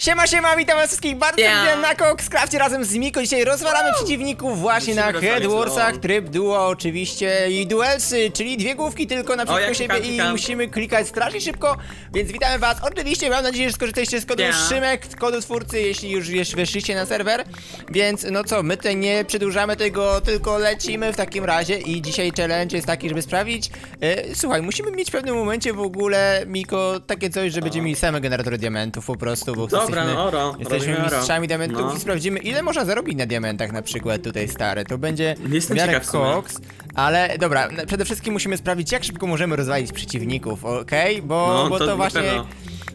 Siema, siema, witam was wszystkich bardzo Ja. serdecznie na Coxcrafcie razem z Miko. Dzisiaj rozwalamy przeciwników właśnie Musimy na Headwarsach, tryb duo oczywiście i duelsy, czyli dwie główki tylko naprzeciwko ja siebie klikam, i klikam. musimy klikać strasznie szybko, więc witamy was. Oczywiście mam nadzieję, że skorzystaliście z kodu Ja. Szymek, kodu twórcy, jeśli już weszliście na serwer, więc no co, my tutaj nie przedłużamy tego, tylko lecimy w takim razie i dzisiaj challenge jest taki, żeby sprawdzić, e, słuchaj, musimy mieć w pewnym momencie w ogóle, Miko, takie coś, że będziemy mieli same generatory diamentów po prostu, bo Dobra, jesteśmy, oro, jesteśmy robimy mistrzami diamentów No. i sprawdzimy, ile można zarobić na diamentach na przykład tutaj, stary, to będzie Jestem w miarę ciekaw w sumie. koks, ale dobra, na- przede wszystkim musimy sprawdzić, jak szybko możemy rozwalić przeciwników, okej, bo, No, bo to to, na właśnie... pewno.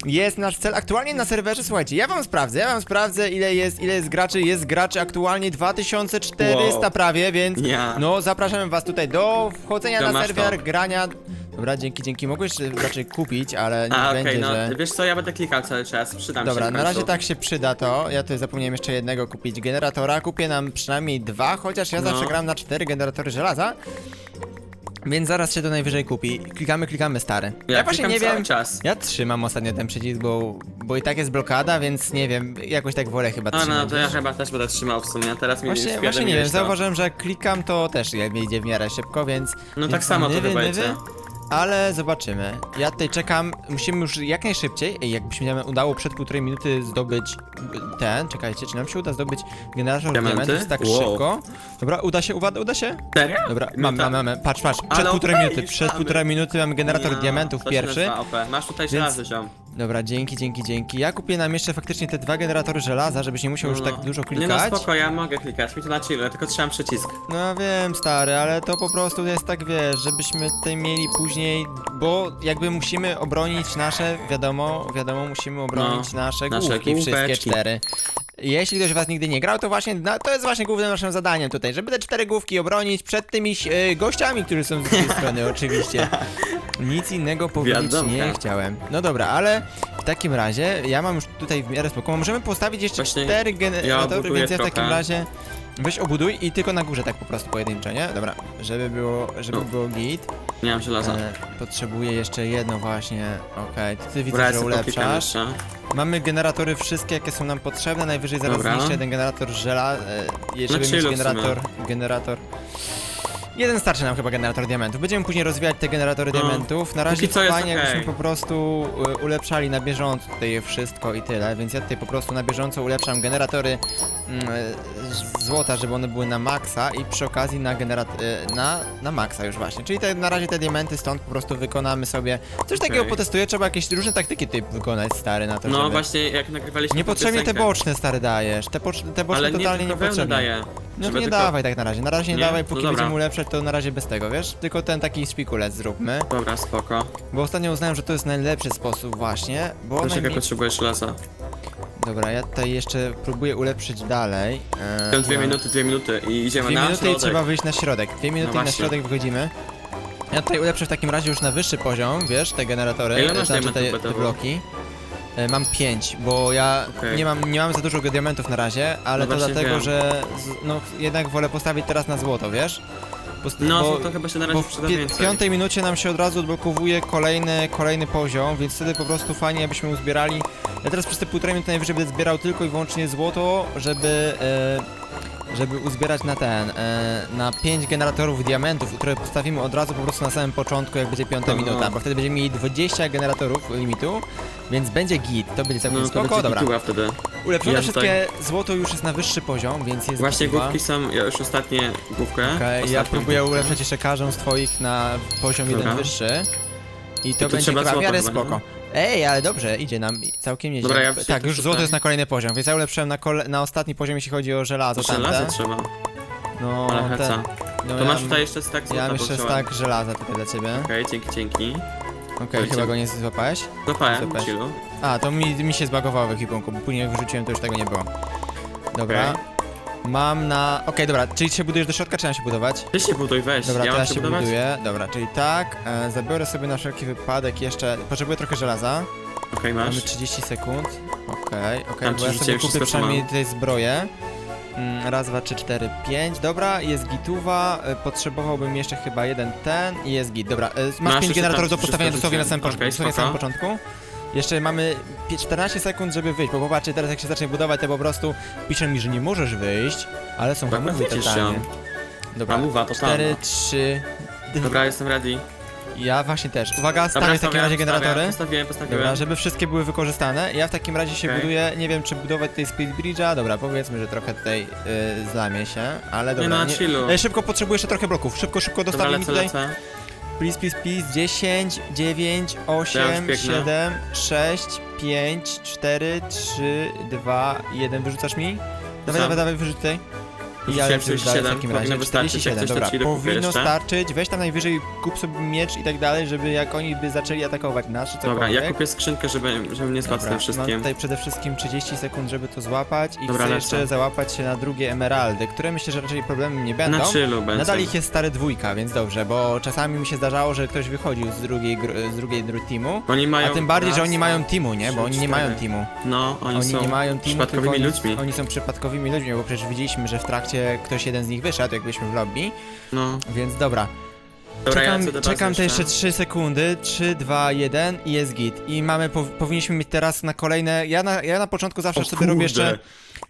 Jest nasz cel aktualnie na serwerze, słuchajcie, ja wam sprawdzę, ja wam sprawdzę ile jest, ile jest graczy, jest graczy aktualnie 2400 Wow. prawie, więc Ja. no zapraszamy was tutaj do wchodzenia To na masz serwer, to. grania. Dobra, dzięki, dzięki, mogłeś e, raczej kupić, ale nie A, okej, będzie, no, że... wiesz co, ja będę klikał cały czas, przydam się Dobra, w na końcu. razie tak się przyda to. Ja tutaj zapomniałem jeszcze jednego kupić generatora. Kupię nam przynajmniej dwa, chociaż ja No. zawsze gram na cztery generatory żelaza. Więc zaraz się to najwyżej kupi. Klikamy, klikamy stary. Ja właśnie klikam nie cały wiem. czas. Ja trzymam ostatnio ten przycisk, bo, bo i tak jest blokada, więc nie wiem, jakoś tak wolę chyba A, trzymać. no, to ja chyba też będę trzymał w sumie, teraz mi Właśnie, już właśnie nie wiem, to. zauważyłem, że jak klikam to też jakby idzie w miarę szybko, więc... No tak więc samo to chyba idzie. Ale zobaczymy. Ja tutaj czekam, musimy już jak najszybciej, ej, jakbyśmy nam udało przed półtorej minuty zdobyć ten, czekajcie, czy nam się uda zdobyć generator Diamenty? diamentów tak Wow. szybko? Dobra, uda się, uda, uda się? Serio? Dobra, No mamy, mamy, mamy, patrz, patrz, przed Ale półtorej okej, minuty, przed mamy. półtorej minuty mamy generator Ja, diamentów pierwszy. Masz tutaj żelazo, ziom. Dobra, dzięki, dzięki, dzięki. Ja kupię nam jeszcze faktycznie te dwa generatory żelaza, żebyś nie musiał już tak dużo Nie no, klikać. spoko, ja mogę klikać, mi to na chwilę, tylko trzymam przycisk. No wiem, stary, ale to po prostu jest tak, wiesz, żebyśmy tutaj mieli później, bo jakby musimy obronić nasze, wiadomo, wiadomo, musimy obronić nasze, nasze główki, wszystkie cztery. Jeśli ktoś z was nigdy nie grał, to właśnie no, to jest właśnie głównym naszym zadaniem tutaj, żeby te cztery główki obronić przed tymi e, gościami, którzy są z drugiej strony, oczywiście. Nic innego powiedzieć nie chciałem. No dobra, ale w takim razie ja mam już tutaj w miarę spoko. Możemy postawić jeszcze Właśnie cztery generatory, obuduję więc ja w takim trochę. razie weź obuduj i tylko na górze tak po prostu pojedynczo, nie? Dobra, żeby było, żeby No. było git. Nie mam żelaza. E, potrzebuję jeszcze jedno właśnie. Okej, to ty widzę, Dobra, ja że sobie poklikam ulepszasz. jeszcze. Mamy generatory wszystkie, jakie są nam potrzebne. Najwyżej zaraz Dobra. zniszczę jeden generator żela, e, żeby Na mieć chillu w sumie. generator, generator. Jeden starczy nam chyba generator diamentów. Będziemy później rozwijać te generatory No. diamentów. Na razie Póki co jest fajnie, okej. jakbyśmy po prostu e, ulepszali na bieżąco tutaj wszystko i tyle, więc ja tutaj po prostu na bieżąco ulepszam generatory mm, z- złota, żeby one były na maksa i przy okazji na generat e, na, na maksa już właśnie. Czyli te, na razie te diamenty stąd po prostu wykonamy sobie. Coś takiego Okej. potestuję, trzeba jakieś różne taktyki tutaj wykonać stary na to, No żeby... właśnie, jak nagrywaliśmy Niepotrzebnie tą te piosenkę. boczne stary dajesz. Te, te boczne Ale nie totalnie tylko wełnę niepotrzebne. daję. No to nie tylko- dawaj tak na razie. Na razie nie, Nie? dawaj, No póki dobra. będziemy ulepszać, to na razie bez tego, wiesz? Tylko ten taki szpikulec zróbmy. Dobra, spoko. Bo ostatnio uznałem, że to jest najlepszy sposób właśnie, bo Poczekaj, najmniej... potrzebuję żelaza. Dobra, ja tutaj jeszcze próbuję ulepszyć dalej. Eee, dwie no. minuty, dwie minuty i idziemy Dwie na minuty i środek. trzeba wyjść na środek. Dwie minuty i na właśnie. środek wychodzimy. Ja tutaj ulepszę w takim razie już na wyższy poziom, wiesz, te generatory, Ile masz znaczy te, te BTW? bloki. E, Mam pięć, bo ja Okej. nie, mam, nie mam za dużo diamentów na razie, ale No to właśnie dlatego, wiem. że z, no, jednak wolę postawić teraz na złoto, wiesz? No, bo, to chyba się na bo razie w, przyda więcej. piątej minucie nam się od razu odblokowuje kolejny, kolejny poziom, więc wtedy po prostu fajnie, abyśmy uzbierali. Ja teraz przez te półtorej minuty najwyżej będę zbierał tylko i wyłącznie złoto, żeby... E, żeby uzbierać na ten, e, na 5 generatorów diamentów, które postawimy od razu po prostu na samym początku, jak będzie piąta Aha. minuta, bo wtedy będziemy mieli 20 generatorów limitu, więc będzie git, to będzie całkiem No, to spoko, będzie dobra. wtedy. Ulepszone Ja wszystkie złoto już jest na wyższy poziom, więc jest Właśnie gituwa. główki są, ja już ostatnie główkę. Okej, ja ostatnią próbuję główkę. ulepszać jeszcze każdą z twoich na poziom jeden Dobra. wyższy. I to, to będzie trzeba chyba w miarę chyba, nie? spoko. Ej, ale dobrze, idzie nam całkiem nieźle. Dobra, ja tak, już złoto jest na kolejny poziom, więc ja ulepszyłem na, kole- na ostatni poziom, jeśli chodzi o żelazo Żelazo tamte. trzeba, No, ale heca. no To ja, masz tutaj jeszcze stack Ja złota, mam bo jeszcze wziąłem. stack żelaza tutaj dla ciebie. Okej, dzięki, dzięki. Okej, chyba go nie złapałeś. Złapałem, chillu. A, to mi, mi się zbagowało w ekwipunku, bo później jak wyrzuciłem, to już tego nie było. Dobra. Okej. Mam na... Okej, dobra, czyli się budujesz do środka, czy mam się budować? Ty się buduj, weź. Dobra, ja mam ja się budować? buduję. Dobra, czyli tak, e, zabiorę sobie na wszelki wypadek jeszcze... Potrzebuję trochę żelaza. Okej, masz. Mamy 30 sekund. Okej, okej, Tam bo ja sobie kupię wszystko, co przynajmniej mam. tutaj zbroję. Mm, Raz, dwa, trzy, cztery, pięć. Dobra, jest gituwa. e, Potrzebowałbym jeszcze chyba jeden ten i jest git. Dobra, e, masz Masz pięć jeszcze generatorów tam do postawienia wszystko dosłownie na samym, rzuciłem. początku, Okej, dosłownie na samym spoko. początku. Jeszcze mamy pie- 14 sekund, żeby wyjść, bo popatrzcie, teraz jak się zacznie budować, to po prostu piszą mi, że nie możesz wyjść, ale są widzisz totalnie. ją. Dobra, totalna. 4, 3, Dobra, jestem ready. ja właśnie też. Uwaga, stawię w takim stawiam, razie stawiam, generatory. Postawiłem, postawiłem. Dobra, żeby wszystkie były wykorzystane. Ja w takim razie się Okej. buduję, nie wiem czy budować tutaj speed bridge'a, dobra, powiedzmy, że trochę tutaj y, zlamię się, ale dobra. no, na chillu. Ej, szybko potrzebuję jeszcze trochę bloków, szybko, szybko Dobra, dostawię mi lecę, tutaj. lecę. Please, please, please, 10, 9, 8, biegnę. 7, 6, 5, 4, 3, 2, 1, wyrzucasz mi? Dawaj, Sam. dawaj, dawaj. I ja Wyrzuciłem lecę już dalej w 47, takim razie, powinno wystarczyć, jak 47, coś to dobra, powinno jeszcze. starczyć, weź tam najwyżej, kup sobie miecz i tak dalej, żeby jak oni by zaczęli atakować nas, czy Dobra, cokolwiek. ja kupię skrzynkę, żeby, żeby nie spadł z Dobra, tym mam wszystkim. tutaj przede wszystkim 30 sekund, żeby to złapać i Dobra, chcę lecę. jeszcze załapać się na drugie emeraldy, które myślę, że raczej problemem nie będą. Na chillu będzie. Nadal ich jest stary dwójka, więc dobrze, bo czasami mi się zdarzało, że ktoś wychodził z drugiej, gr- z drugiej dru- teamu. Oni A mają tym bardziej, że raz, oni mają teamu, nie? Bo trzy, oni nie mają cztery. teamu. No, oni, Oni są nie mają teamu, tylko przypadkowymi oni, ludźmi. oni są przypadkowymi ludźmi, bo przecież widzieliśmy, że w trakcie ktoś jeden z nich wyszedł, jak byliśmy w lobby, No, więc dobra. dobra, ja czekam do bazy czekam te jeszcze 3 sekundy, 3, 2, 1 i jest git. I mamy, pow- powinniśmy mieć teraz na kolejne, ja na, ja na początku zawsze O sobie robię jeszcze.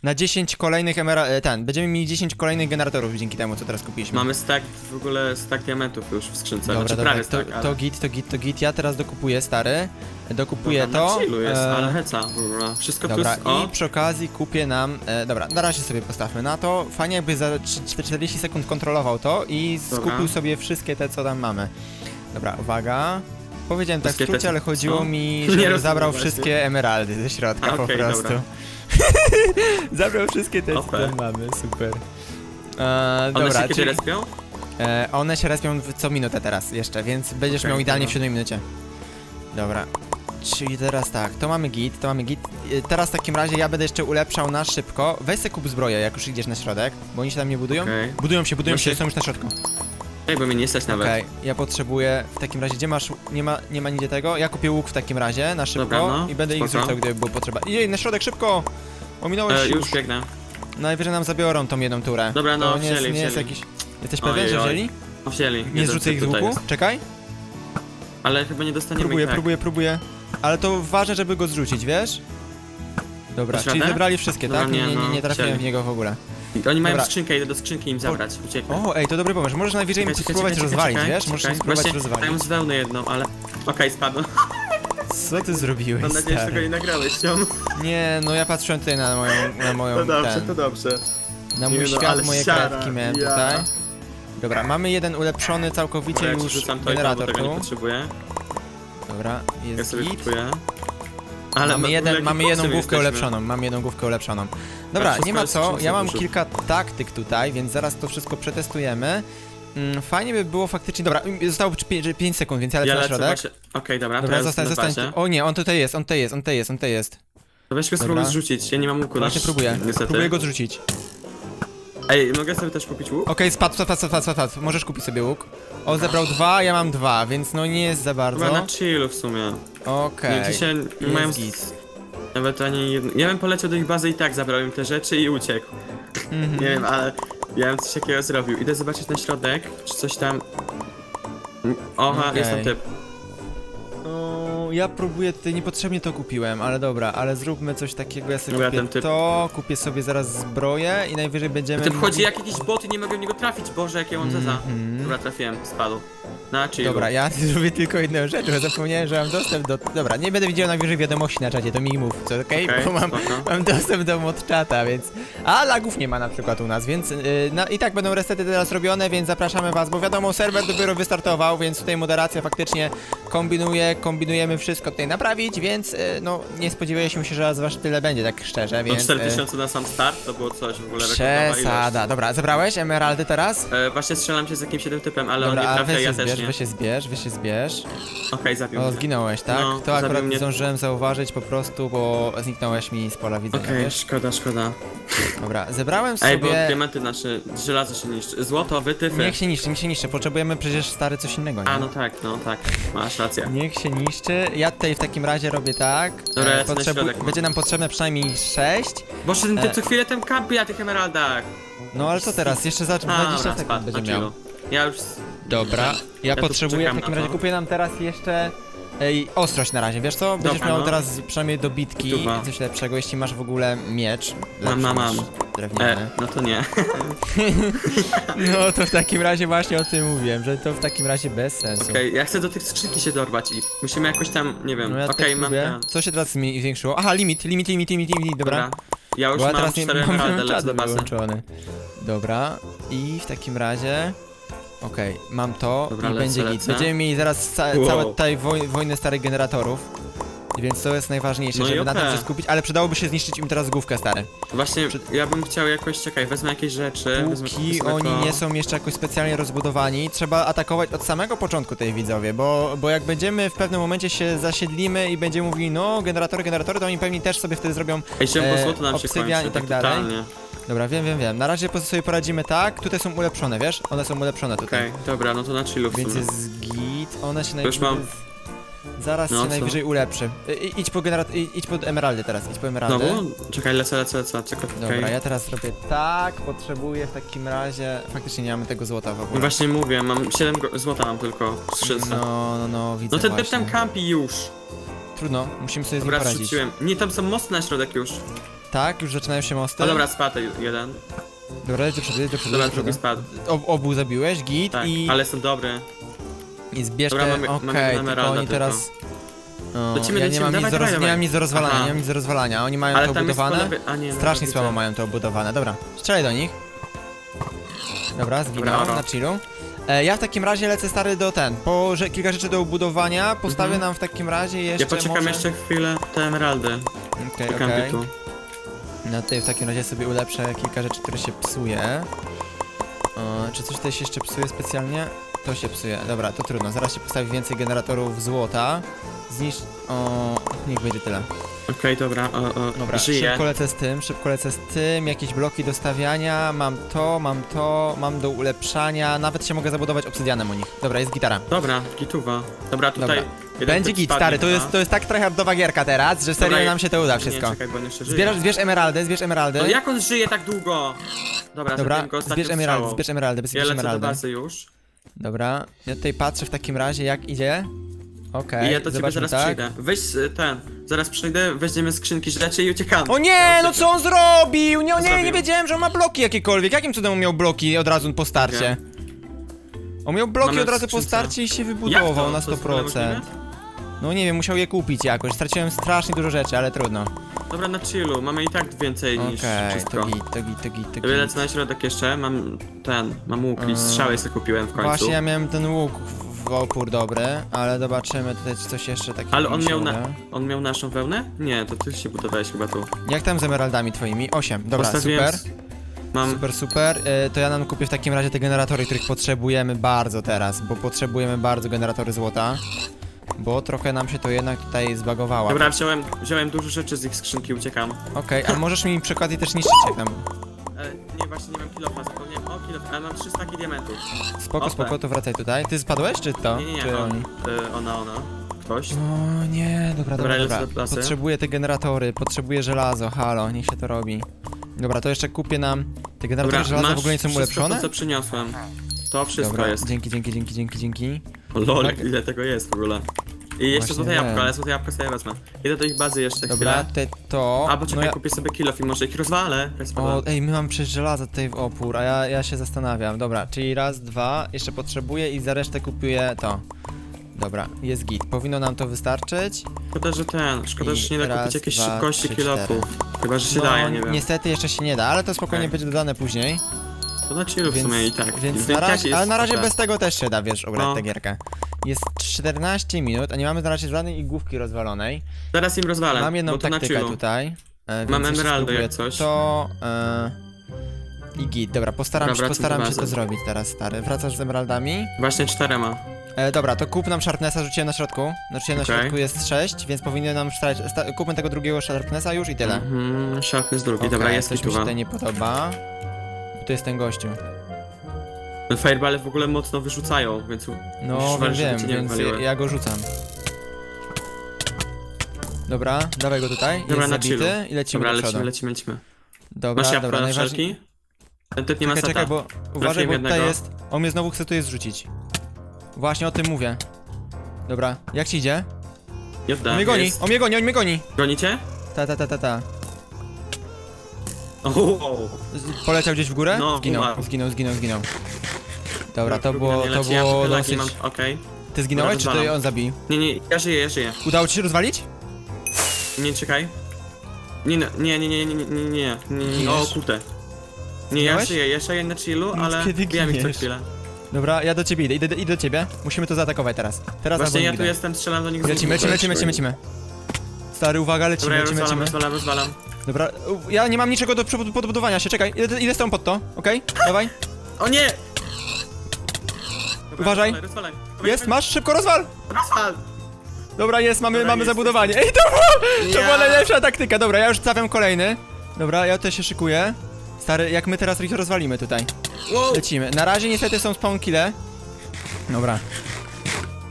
Na 10 kolejnych emera, e, ten, będziemy mieli 10 kolejnych generatorów dzięki temu, co teraz kupiliśmy. Mamy stack, w ogóle stack diamentów już w skrzynce. Dobra, znaczy dobra, prawie to, stack, ale... to git, to git, to git, ja teraz dokupuję stary, dokupuję Dobra, to. Na chillu jest, e, ale heca. Dobra. Wszystko Dobra, plus... O, i przy okazji kupię nam. E, dobra, na razie sobie postawmy na to. Fajnie, jakby za trzy- 40 sekund kontrolował to i Dobra. skupił sobie wszystkie te, co tam mamy. Dobra, uwaga. Powiedziałem tak w skrócie, ale co? chodziło mi, Nie że zabrał wszystkie emeraldy ze środka A, po okej, prostu. dobra. zabrał wszystkie te, Ope. tam mamy, super. E, one dobra, się kiedy czyli, respią? e, one się respią w- co minutę teraz jeszcze, więc będziesz Okej, miał idealnie w dobra. 7 minucie. Dobra. Czyli teraz tak, to mamy git, to mamy git. Y, Teraz w takim razie ja będę jeszcze ulepszał na szybko. Weź sobie kup zbroję, jak już idziesz na środek, bo oni się tam nie budują. Okej. Budują się, budują No się, się- są już na środku. Ej, bo mnie nie stać nawet. Okej, ja potrzebuję w takim razie, gdzie masz, nie ma, nie ma nigdzie tego, ja kupię łuk w takim razie, na szybko Dobra, no, i będę ich spoko. zrzucał, gdyby było potrzeba. Jej, na środek, szybko! Ominąłeś E, już. biegnę. Najwyżej nam zabiorą tą jedną turę. Dobra, no, to nie jest, wzięli, nie jest wzięli. jakiś... Jesteś pewien, że oj. wzięli? O, wzięli. Nie Jeden zrzucę ich z tutaj łuku? jest. Czekaj. Ale chyba nie dostaniemy Próbuję, tak. próbuję, próbuję. Ale to ważne, żeby go zrzucić, wiesz? Dobra, Dasz czyli radę? wybrali wszystkie, Dobra, tak? Nie, nie, nie, no, nie trafiłem w niego w ogóle. Oni mają Dobra. skrzynkę, idę do skrzynki im zabrać. Ucieknę. O, ej, to dobry pomysł. Możesz najwyżej mi spróbować rozwalić, wiesz? Możesz czekaj. spróbować Właśnie, rozwalić. Mają z wełny jedną, ale... Okej, spadł. Co ty zrobiłeś, Mam nadzieję, że tego stary? nie nagrałeś, Ciom. Nie, no ja patrzyłem tutaj na moją, na moją, To dobrze, ten, to dobrze. na mój Nie no, świat, ale moje siara, kredki miałem ja. tutaj. Dobra, mamy jeden ulepszony całkowicie ja ci już rzucam to i bo generator tego nie tu. potrzebuję. Dobra, Ja jest sobie git. kupuję. Ale mamy, ma- jeden, mamy jedną główkę jesteśmy. ulepszoną, mam jedną główkę ulepszoną. Dobra, nie ma co, ja mam kilka taktyk tutaj, więc zaraz to wszystko przetestujemy. Mm, Fajnie by było faktycznie, dobra, mm, zostało 5 sekund, więc ja lecę Ja na lecę środek. właśnie... Okej, dobra, Dobra, teraz zostań, na zostań. bazie. O nie, on tutaj jest, on tutaj jest, on tutaj jest, on tutaj jest. To weź go Dobra. spróbuj zrzucić, ja nie mam łuku na Właśnie próbuję, niestety. próbuję go zrzucić. Ej, mogę sobie też kupić łuk? Okej, spadł, spadł, spadł, spadł, spadł, możesz kupić sobie łuk. On zebrał dwa, ja mam dwa, więc no nie jest za Chyba bardzo. na chillu w sumie. Okej, Nie, dzisiaj nie mają... git. Nawet ani jedno... Ja bym poleciał do ich bazy i tak zabrał im te rzeczy i uciekł. Mhm. Nie wiem, ale ja bym coś takiego zrobił. Idę zobaczyć na środek, czy coś tam... Oha, jest tam typ. O, ja próbuję tutaj, niepotrzebnie to kupiłem, ale dobra, ale zróbmy coś takiego, ja sobie Dobra, kupię ten typ- to, kupię sobie zaraz zbroję i najwyżej będziemy... Typ chodzi jak jakiś bot i nie mogę w niego trafić. Boże, jakie on zeza. Mhm. Dobra, trafiłem, spadł. Na chillu. Dobra, ja zrobię tylko jedną rzecz, bo zapomniałem, że mam dostęp do... Dobra, nie będę widział najwyżej wiadomości na czacie, to mi mów, co, okej? Okej, Bo mam, spoko. mam dostęp do mod czata, więc... A lagów nie ma na przykład u nas, więc... Yy, no i tak będą resety teraz robione, więc zapraszamy was, bo wiadomo, serwer dopiero wystartował, więc tutaj moderacja faktycznie kombinuje, kombinujemy wszystko tutaj naprawić, więc yy, no nie spodziewaliśmy się, że z was tyle będzie, tak szczerze, No więc... 4000 na sam start, to było coś w ogóle rekordowa ilość. Przesada. Dobra, zebrałeś emeraldy teraz? E, właśnie strzelam się z jakimś jednym typem, ale Dobra, on a nie trafia, weź się ja też zbierz, nie. weź się zbierz, weź się zbierz. Okej, zabił O, mnie. zginąłeś, tak? No, to akurat mnie. zdążyłem zauważyć po prostu, bo zniknąłeś mi z pola widzenia, Okej, wiesz? szkoda, szkoda. Dobra, zebrałem Ej, bo sobie... diamenty nasze, żelazo się niszczy. Złoto, wytyfy. Niech się niszczy, niech się niszczy, potrzebujemy przecież stary coś innego, nie? A, no tak, no tak, masz rację. Niech się niszczy. Ja tutaj w takim razie robię tak. Dobra, E, ja na środek mam. Będzie nam potrzebne przynajmniej 6. Boże, ten E. typ co chwilę ten kampi na tych emeraldach. No ale co teraz? Jeszcze za 20 A, dobra, sekund spadł, będzie na miał. chillu. Ja już... Dobra, ja tu potrzebuję w czekam takim na razie to. kupię nam teraz jeszcze Ej, ostrość na razie, wiesz co? Będziesz Dobra, miał no. teraz przynajmniej do bitki Dobra. coś lepszego, jeśli masz w ogóle miecz. Mam, mam, lepszy mam. niż Drewniany. E, no to nie. No to w takim razie właśnie o tym mówiłem, że to w takim razie bez sensu. Okej, ja chcę do tych skrzynki się dorwać i musimy jakoś tam, nie wiem, No ja okej, mam próbuję. ten. Co się teraz zmi- zwiększyło? Aha, limit, limit, limit, limit, limit, dobra. Dobra. Ja już Bo ja mam teraz nie cztery mam emeraldy, lecę czadu do bazy. wyłączony. Dobra, i w takim razie... Okej, mam to Dobra, i lecę, będzie git. lecę. Będziemy mieli zaraz ca Wow. całe tutaj woj wojnę starych generatorów. Więc to jest najważniejsze, No i żeby na tym okej. się skupić, ale przydałoby się zniszczyć im teraz główkę stary. Właśnie, ja bym chciał jakoś, czekaj, wezmę jakieś rzeczy. wezmę Póki sobie oni to. nie są jeszcze jakoś specjalnie rozbudowani, trzeba atakować od samego początku tej widzowie, bo, bo jak będziemy w pewnym momencie się zasiedlimy i będziemy mówili, no generatory, generatory, to oni pewnie też sobie wtedy zrobią Ej, ziemko e, złoto nam się obsydian kończy, i tak dalej. totalnie. Dobra, wiem, wiem, wiem. Na razie po- sobie poradzimy tak. Tutaj są ulepszone, wiesz? One są ulepszone tutaj. Okej, dobra, no to na chillu w Więc sumie. jest git. One się już najwyżej. mam. Zaraz No, się co? najwyżej ulepszy. I, i- idź po generat... i- idź po emeraldy teraz, idź po emeraldy. Znowu? Czekaj, lecę, lecę, lecę, czekaj, Dobra, okej. ja teraz robię tak, potrzebuję w takim razie. Faktycznie nie mamy tego złota w No ogóle. właśnie mówię, mam 7 go- złota mam tylko w skrzynce. No, No, no, no, widzę. ten typ właśnie. tam kampi już. Trudno, musimy sobie z nim Dobra, poradzić. wrzuciłem. Nie, tam są mosty na środek już. Tak, już zaczynają się mosty. No dobra, spadł jeden. Dobra, jedź do przodu, jedź do przodu. Dobra, jedź do drugi przodu. spadł. Ob, obu zabiłeś, git Tak, i, ale są dobre. i zbierz Dobra, te... mamy- Okej, mamy tylko emeralda oni tylko. teraz... O, Lecimy, ja nie lecimy, mam, nic dawaj, do, roz... dawaj, nie mam nic do rozwalania, Aha. nie mam nic do rozwalania. Oni mają Ale to tam jest budowane. po lewej- A nie, Strasznie dobra, słabo widzę. mają to budowane. Dobra, strzelaj do nich. Dobra, zginął oro. na chillu. E, ja w takim razie lecę stary do ten. Po że kilka rzeczy do budowania. Postawię Mhm. nam w takim razie jeszcze Ja poczekam może... jeszcze chwilę te emeraldy. Okej, Czekam okej. tu. No tutaj w takim razie sobie ulepszę kilka rzeczy, które się psuje. O, czy coś tutaj się jeszcze psuje specjalnie? To się psuje. Dobra, to trudno. Zaraz się postawi więcej generatorów złota. Zniszcz... O, niech będzie tyle. Okej, dobra, o, o, Dobra, żyję. szybko lecę z tym, szybko lecę z tym, jakieś bloki do stawiania, mam to, mam to, mam do ulepszania, nawet się mogę zabudować obsydianem u nich. Dobra, jest gitara. Dobra, gituwa. Dobra, tutaj Dobra. Jeden Będzie typ git, spadnie stary, to chyba. jest, to jest tak tryhardowa gierka teraz, że serio Dobra, nam się to uda Nie, wszystko. czekaj, bo on jeszcze żyje. Zbierasz, zbierz emeraldy, zbierz emeraldy. No jak on żyje tak długo? Dobra, Dobra, go zbierz emeraldy, strzałą. zbierz emeraldy, Ja zbierz lecę do emeraldy. bazy już. Dobra, ja tutaj patrzę w takim razie jak idzie. Okej, I ja do ciebie zobaczmy, zaraz tak. przyjdę. Weź y, ten, zaraz przyjdę, weźmiemy skrzynki rzeczy i uciekamy. O nie, no co on zrobił? Nie, nie, nie zrobił? wiedziałem, że on ma bloki jakiekolwiek. Jakim cudem on miał bloki od razu po starcie? On miał bloki Mamy od w razu po skrzynce. starcie i się Jak wybudował to? na To jest w ogóle 100%. możliwe? No nie wiem, musiał je kupić jakoś. Straciłem strasznie dużo rzeczy, ale trudno. Dobra, na chillu, mamy i tak więcej niż Okej, wszystko. to git, to git, to git, to Ja lecę git. na środek jeszcze, mam ten, mam łuk i Eee, strzały sobie kupiłem w końcu. Właśnie ja miałem ten łuk w w opór dobry, ale zobaczymy tutaj czy coś jeszcze takiego Ale on się miał, na, uda. on miał naszą wełnę? Nie, to ty się budowałeś chyba tu. Jak tam z emeraldami twoimi? 8. Dobra, Postawiłem super. s- Mam, Super, super. E, to ja nam kupię w takim razie te generatory, których potrzebujemy bardzo teraz, bo potrzebujemy bardzo generatory złota. Bo trochę nam się to jednak tutaj zbagowało. dobra, wziąłem, wziąłem dużo rzeczy z ich skrzynki, uciekam. Okej, a możesz mi przykład i też niszczyć jak tam. E, nie, właśnie nie mam kilofa, zapomniałem o kilof, ale mam 300 diamentów. Spoko, Ope. spoko, to wracaj tutaj. Ty spadłeś, czy to? Nie, nie, nie, czy on, oni? e, ona, ona, ktoś. O nie, dobra, dobra, dobra. do klasy. Potrzebuję te generatory, potrzebuję żelazo, halo, niech się to robi. Dobra, to jeszcze kupię nam. Te generatory Dobra, żelaza w ogóle nie są wszystko ulepszone? to, co przyniosłem. To wszystko Dobra, jest. dzięki, dzięki, dzięki, dzięki, dzięki. O lol, Tak. ile tego jest w ogóle. I jeszcze Właśnie złote wiem. jabłko, ale złote jabłko sobie wezmę. Idę do ich bazy jeszcze Dobra, chwilę. te to. A, bo czekaj, no ja... kupię sobie kilof i może ich rozwalę. O, ej, my mamy przecież żelazo tutaj w opór, a ja, ja się zastanawiam. Dobra, czyli raz, dwa, jeszcze potrzebuję i za resztę kupuję to. Dobra, jest git. Powinno nam to wystarczyć. Szkoda, że ten, szkoda, I że się nie da raz, kupić jakiejś dwa, szybkości trzy, kilofów. Chyba, że się no, daje, nie wiem. niestety jeszcze się nie da, ale to spokojnie Okej. będzie dodane później. To na chillu w sumie i tak. więc na razie, ale na razie bez tego też się da, wiesz, obrać No. tę gierkę. Jest 14 minut, a nie mamy na razie żadnej igłówki rozwalonej. Zaraz im rozwalę, Mam jedną bo to na taktykę chillu. tutaj. E, Mam jeszcze emeraldy spróbuję jak coś. To... E, I git, dobra, postaram, Dobra, się, wracam do postaram się bazy. to zrobić teraz, stary. Wracasz z emeraldami? Właśnie czterema. E, dobra, to kup nam Sharpnessa, rzuciłem na środku. Rzuciłem na Okej. środku jest 6, więc powinien nam stać. Sta, kupmy tego drugiego Sharpnessa już i tyle. Mhm, szarp jest drugi, Okej, dobra, jest coś mi się tutaj nie podoba. Tu jest ten gościu. Ten fireball w ogóle mocno wyrzucają, więc... No, wiem, wiem, nie więc ja go rzucam. Dobra, dawaj go tutaj. Dobra, jest na zabity chillu. i lecimy Dobra, do przodu. lecimy, lecimy, lecimy. Dobra, Masz dobra, na najważniej... wszelki? Ten typ nie ma Czekaj, seta. czekaj, bo uważaj, bo tutaj jednego. jest... On mnie znowu chce tu jest zrzucić. Właśnie o tym mówię. Dobra, jak ci idzie? Jodda, On mnie goni, jest. on mnie goni, on mnie goni. Gonicie? Ta, ta, ta, ta, ta. Z- Poleciał gdzieś w górę? No, zginął, umarł. zginął, zginął, zginął. Dobra, to było, to ja było dosyć... mam, Okej. Ty zginąłeś, czy rozwalam. to on zabił? Nie, nie, ja żyję, ja żyję. Udało ci się rozwalić? Nie, czekaj. Nie, no, nie, nie, nie, nie, nie, nie, nie, nie, nie, o Giniesz? kurde. Nie, ja Zginąłeś? żyję, ja żyję na chillu, No, ale kiedy bijam ich co giniesz? chwilę. Dobra, ja do ciebie idę, idę, idę do ciebie. Musimy to zaatakować teraz. Teraz Właśnie ja nigdy. tu jestem, strzelam do nich z Lecimy, łuku. lecimy, lecimy, lecimy. Stary, uwaga, lecimy, ja lecimy, rozwalam, lecimy. rozwalam, rozwalam. Dobra, u- ja nie mam niczego do przebud- podbudowania się, czekaj, idę, idę z tą pod to, okej? Dawaj. O nie! Dobra, Uważaj. Rozwalaj, rozwalaj. Dawaj, Jest, dawaj, masz, szybko rozwal! Rozwal! Dobra, jest, mamy, Dobra, mamy jest, zabudowanie. Ej, to było, to była najlepsza taktyka. Dobra, ja już stawiam kolejny. Dobra, ja też się szykuję. Stary, jak my teraz ich rozwalimy tutaj? Wow! Lecimy. Na razie niestety są spawn kille. Dobra.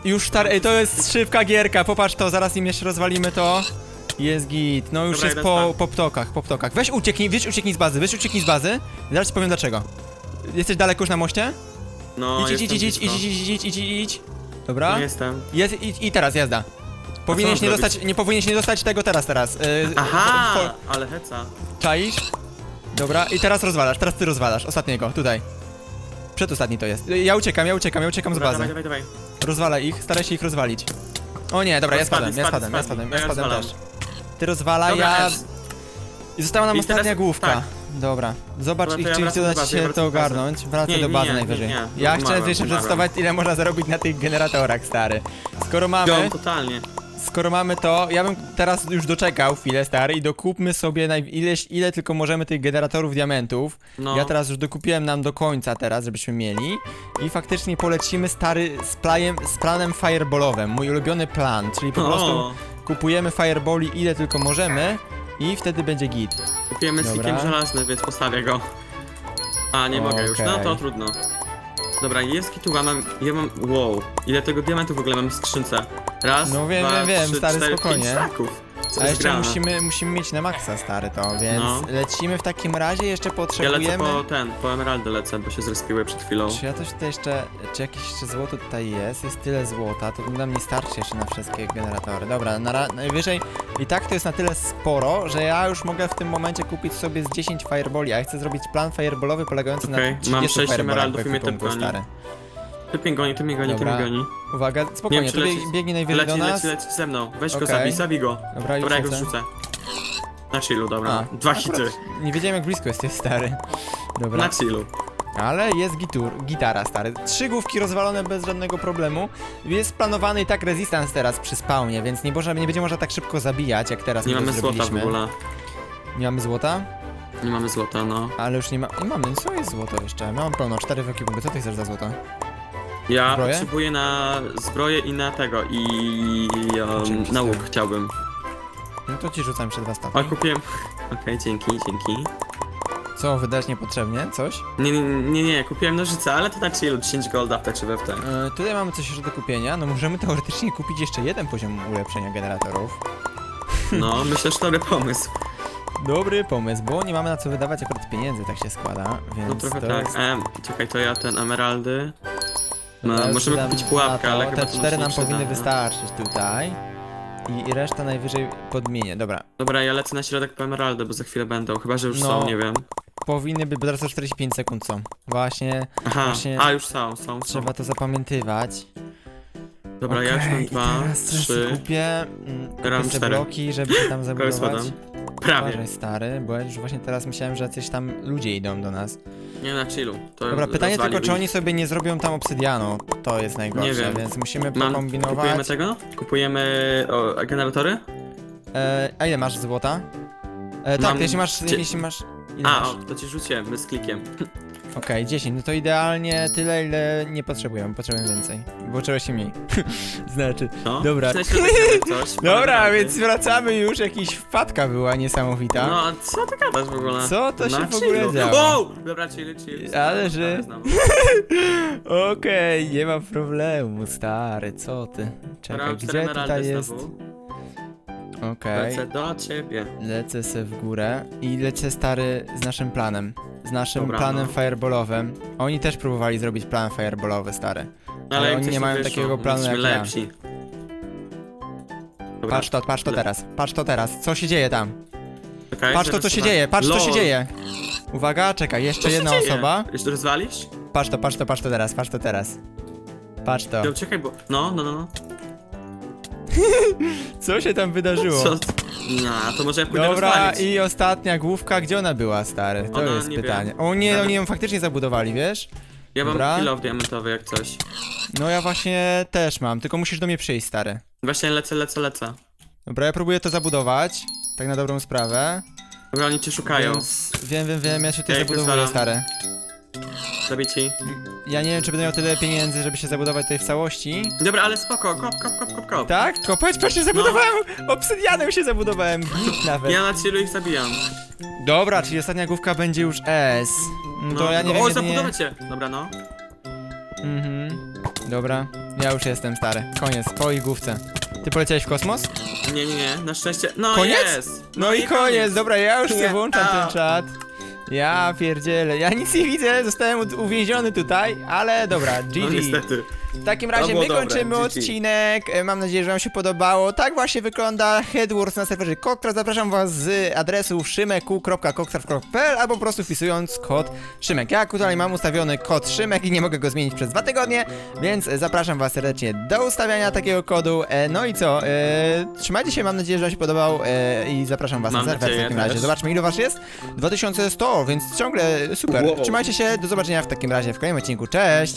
Już stary, ej, to jest szybka gierka, popatrz to, zaraz im jeszcze rozwalimy to. Jest git, no już Dobra, jest idę po, po ptokach, po ptokach. Weź ucieknij, weź ucieknij z bazy, weź ucieknij z bazy. Zaraz ci powiem dlaczego. Jesteś daleko już na moście? No, idź, idź, idź, jestem idź, idź, blisko. idź, idź, idź, idź, idź. Dobra. No jestem. Jest, i, I teraz jazda. Powinieneś mam nie zrobić? dostać, nie powinieneś nie dostać tego teraz, teraz. Yy, Aha! Ale heca. Czaisz? Dobra, i teraz rozwalasz, teraz ty rozwalasz, ostatniego, tutaj. Przedostatni to jest. Ja uciekam, ja uciekam, ja uciekam z Dobra, bazy. dawaj, dawaj, dawaj. Rozwalaj ich, staraj się ich rozwalić. O nie, dobra, ja spadłem, ja spadłem, ja spadłem, ja spadłem też. Ty rozwalaj, Dobra, ja... S. I została nam I ostatnia teraz- główka. tak. Dobra, zobacz Dobra, to ich, ja wracam uda ci bazy, się wracam to do bazy. ogarnąć. Wracaj Nie, do nie, bazy nie, najwyżej. nie, nie, Ja chciałem umarłem, jeszcze umarłem. przedstawić, ile można zarobić na tych generatorach, stary. Skoro mamy... Gom, totalnie. Skoro mamy to, ja bym teraz już doczekał chwilę, stary, i dokupmy sobie naj... ileś, ile tylko możemy tych generatorów diamentów. No. Ja teraz już dokupiłem nam do końca teraz, żebyśmy mieli. I faktycznie polecimy, stary, z, plajem, z planem fireballowym. Mój ulubiony plan, czyli po prostu O, kupujemy fireballi ile tylko możemy i wtedy będzie git. kupiłem Dobra. stickiem żelazny, więc postawię go. A, nie mogę już, no Okej. to trudno. Dobra, jest kituwa, mam, ja mam, wow, ile tego diamentu w ogóle mam w skrzynce? Raz, No wiem, dwa, wiem, wiem, trzy, stary, cztery, spokojnie. pięć staków. Co A jest jeszcze grane? musimy, musimy mieć na maksa, stary, to, więc No. lecimy w takim razie, jeszcze Ja potrzebujemy... lecę po ten, po emeraldy lecę, bo się zrespiły przed chwilą. Czy ja coś tutaj jeszcze, czy jakieś jeszcze złoto tutaj jest? Jest tyle złota, to nam nie starczy jeszcze na wszystkie generatory. Dobra, na ra- najwyżej i tak to jest na tyle sporo, że ja już mogę w tym momencie kupić sobie z 10 fireballi, a ja chcę zrobić plan fireballowy polegający Okej, na 30 mam sześć fireballach emeraldów i mnie ekwipunku, typ goni. stary. Ty mnie goni, ty mnie goni, ty Dobra. mnie goni. Uwaga, spokojnie, czy to bieg, leci- biegnie najwyżej Leci, do nas. leci, leci ze mną. Weź go, Okej. zabij, zabij go. Dobra, Dobra, ja go lecę. zrzucę. Na chillu, dobra. A, Dwa hity. Nie wiedziałem jak blisko jesteś, stary. Dobra. Na chillu. Ale jest gitur, gitara, stary. Trzy główki rozwalone bez żadnego problemu. Jest planowany i tak resistance teraz przy spawnie, więc nie, można, nie będzie można tak szybko zabijać, jak teraz Nie my to mamy złota w zrobiliśmy. ogóle. Nie mamy złota? Nie mamy złota, no. Ale już nie ma. Nie mamy, co jest złoto jeszcze? Mam pełno, cztery w ekwipunku. Co ty chcesz za złoto? Ja Zbroję? potrzebuję na zbroję i na tego, i um, na łuk chciałbym. No to ci rzucam przed dwa. A kupiłem... Okej, dzięki, dzięki. Co, wydać niepotrzebnie? Coś? Nie, nie, nie, nie, kupiłem nożyce, ale to na chillu, 10 golda w te czy we w te. E, tutaj mamy coś jeszcze do kupienia. No możemy teoretycznie kupić jeszcze jeden poziom ulepszenia generatorów. No, myślę, że dobry pomysł. Dobry pomysł, bo nie mamy na co wydawać akurat pieniędzy, tak się składa, więc No trochę to tak. jest... Em, czekaj, to ja ten emeraldy. No, możemy dam kupić pułapkę, ale chyba Te to cztery nam przyda, powinny no. wystarczyć tutaj. I, I reszta najwyżej podmienię. Dobra, Dobra, ja lecę na środek po emeraldy, bo za chwilę będą, chyba że już No. są, nie wiem. powinny być, bo teraz to 45 sekund są. Właśnie, Aha, Właśnie- a już są, są, są. trzeba to zapamiętywać. Dobra, ja już mam Okej, dwa, teraz trzy, kupię, mm, kupię te cztery. bloki, żeby się tam prawie zabudować. spadam. Prawie. Uważaj, stary, bo ja już właśnie teraz myślałem, że jacyś tam ludzie idą do nas. Nie na chillu. To Dobra, pytanie rozwalił tylko, czy ich. oni sobie nie zrobią tam obsydianu. To jest najgorsze, Nie wiem. więc musimy Mam, pokombinować. kupujemy tego? Kupujemy o, generatory? E, a ile masz złota? E, tak, Mam jeśli masz, dzie- jeśli masz... Ile A, masz? o, to ci rzuciłem, z klikiem. Okej, 10, no to idealnie tyle, ile nie potrzebujemy, potrzebujemy więcej. Bo czegoś się mniej. znaczy. No. Dobra. Nawet coś. Dobra, więc wracamy już, jakiś wpadka była niesamowita. No, a co ty gadasz w ogóle? Co to się Na w ogóle chillu. działo? Wow! Dobra, chill, chill. Ale że- znowu. Okej, nie ma problemu, stary, co ty? Czekaj, gdzie emeraldy tutaj jest? znowu. Okej, Lecę do ciebie. lecę se w górę i lecę stary z naszym planem. Z naszym Dobra, planem no. fireballowym. Oni też próbowali zrobić plan fireballowy, stary. Ale jak oni coś nie mają wyszło, takiego my planu jesteśmy jak ja. lepsi. Dobra. Patrz to, patrz to Le- teraz, patrz to teraz, co się dzieje tam? Czekaj, Patrz to, zaraz co się zobaczę. dzieje, patrz, co się Lol. dzieje. Uwaga, czekaj, jeszcze się jedna dzieje? osoba. Jeszcze rozwalisz? Patrz to, patrz to, patrz to teraz, patrz to teraz. Patrz to. No, czekaj, bo... No, no, no, no. Co się tam wydarzyło? Co? No, to może ja pójdę Dobra, rozwalić. i ostatnia główka, gdzie ona była, stary? To Ona jest nie pytanie. wiem. O nie, oni ją faktycznie zabudowali, wiesz? Ja mam Dobra. kilo diamentowy jak coś. No ja właśnie też mam, tylko musisz do mnie przyjść, stary. Właśnie lecę, lecę, lecę. Dobra, ja próbuję to zabudować, tak na dobrą sprawę. Dobra, oni cię szukają. Więc wiem, wiem, wiem, ja się tutaj Ja ich zabudowuję, rozwalam. stary. Zabić ci. Ja nie wiem, czy będę miał tyle pieniędzy, żeby się zabudować tutaj w całości. Dobra, ale spoko, kop, kop, kop, kop, kop. Tak? Kopać? Patrzcie, zabudowałem! Obsydianem się zabudowałem, git nawet. Ja na cielu ich zabijam. Dobra, czyli ostatnia główka będzie już S. No to ja nie wiem, O, jedynie... zabudować cię. Dobra, no. Mhm. Dobra, ja już jestem stary. Koniec, po ich główce. Ty poleciałeś w kosmos? Nie, nie, nie, na szczęście. No Koniec? jest! No, i koniec, dobra, ja już sobie Nie. włączam ten czat. Ja pierdzielę, ja nic nie widzę, zostałem u- uwięziony tutaj, ale dobra, GG. No niestety. W takim razie my kończymy odcinek. E, Mam nadzieję, że Wam się podobało. Tak właśnie wygląda Headworks na serwerze Koktra. Zapraszam Was z adresu szymeku.koktra.pl albo po prostu wpisując kod Szymek. Ja tutaj mam ustawiony kod Szymek i nie mogę go zmienić przez dwa tygodnie, więc zapraszam Was serdecznie do ustawiania takiego kodu. E, No i co? E, Trzymajcie się, mam nadzieję, że Wam się podobał e, i zapraszam Was Mam na serwer w nadzieję takim razie. też. Zobaczmy, ile Was jest. 2100, więc ciągle super. Wow. Trzymajcie się, do zobaczenia w takim razie w kolejnym odcinku. Cześć!